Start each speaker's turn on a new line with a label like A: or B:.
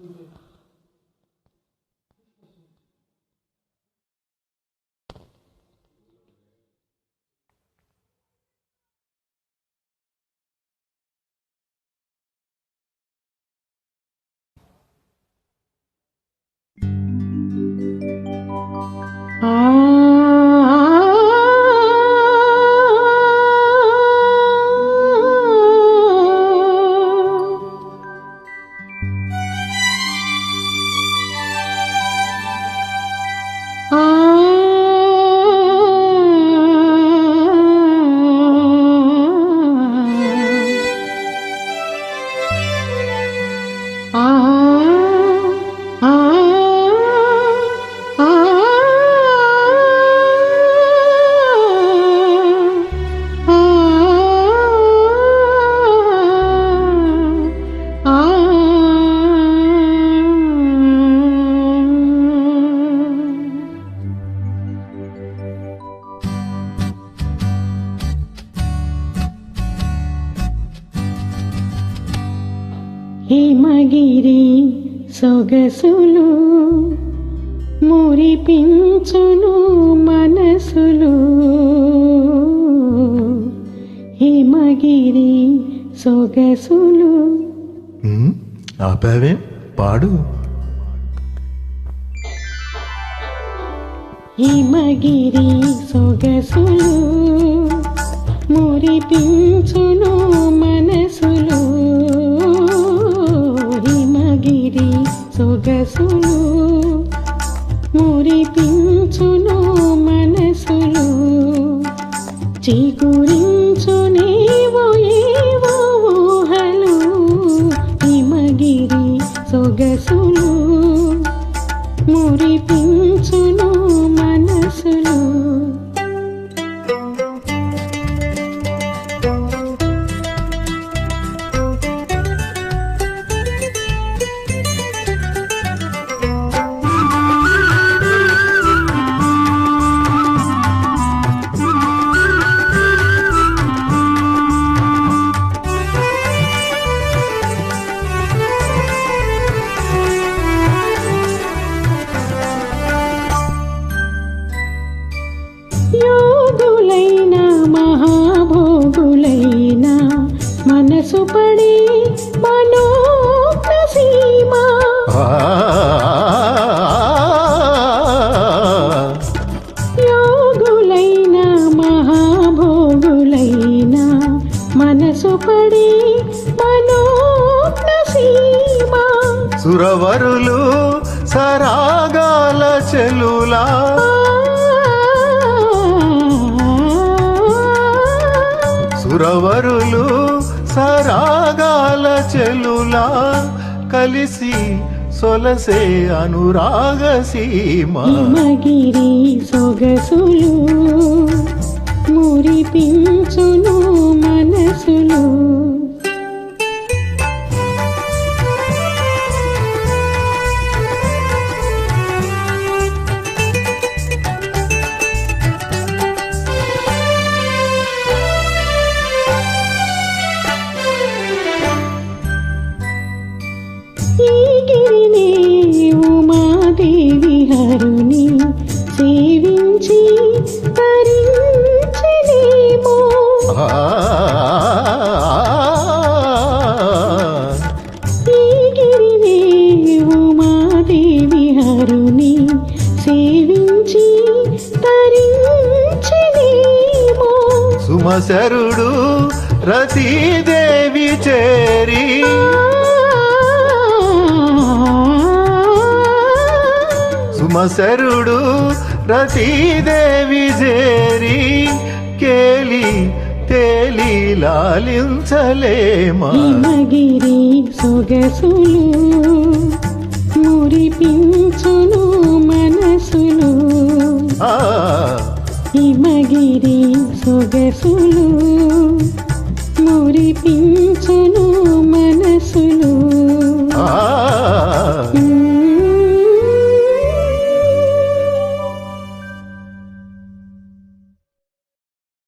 A: Mm-hmm. Ah. హిమగిరి సొగసులు మురిపించును మనసులు. హిమగిరి సొగసులు.
B: ఆపావే పాడు.
A: హిమగిరి సొగసులు మురిపించును మురిపించును మనసులు. చీకురించు చిగురించునేవో ఏవో ఊహలు. హిమగిరి సొగసు యోగులైన మహాభోగులైన మనసు పడి మనోజ్ఞ సీమ
B: ఆ,
A: యోగులైన మహాభోగులైన మనసు పడి మనోజ్ఞ సీమ
B: సురవరులు సరాగాల చెలులా. సురవరులు సరాగాల చెలులా కలిసి సొలసే అనురాగ సీమ.
A: గిరి సొగసు
B: సుమశరుడు రతీదేవి చేరి. సుమసరుడు రతీదేవి చేరి. కేలి తేలి లాలించలేమా?
A: గిరి సొగసులు మురిపించును మనసులు. హిమగిరి సొగసులు మురిపించును మనసులు.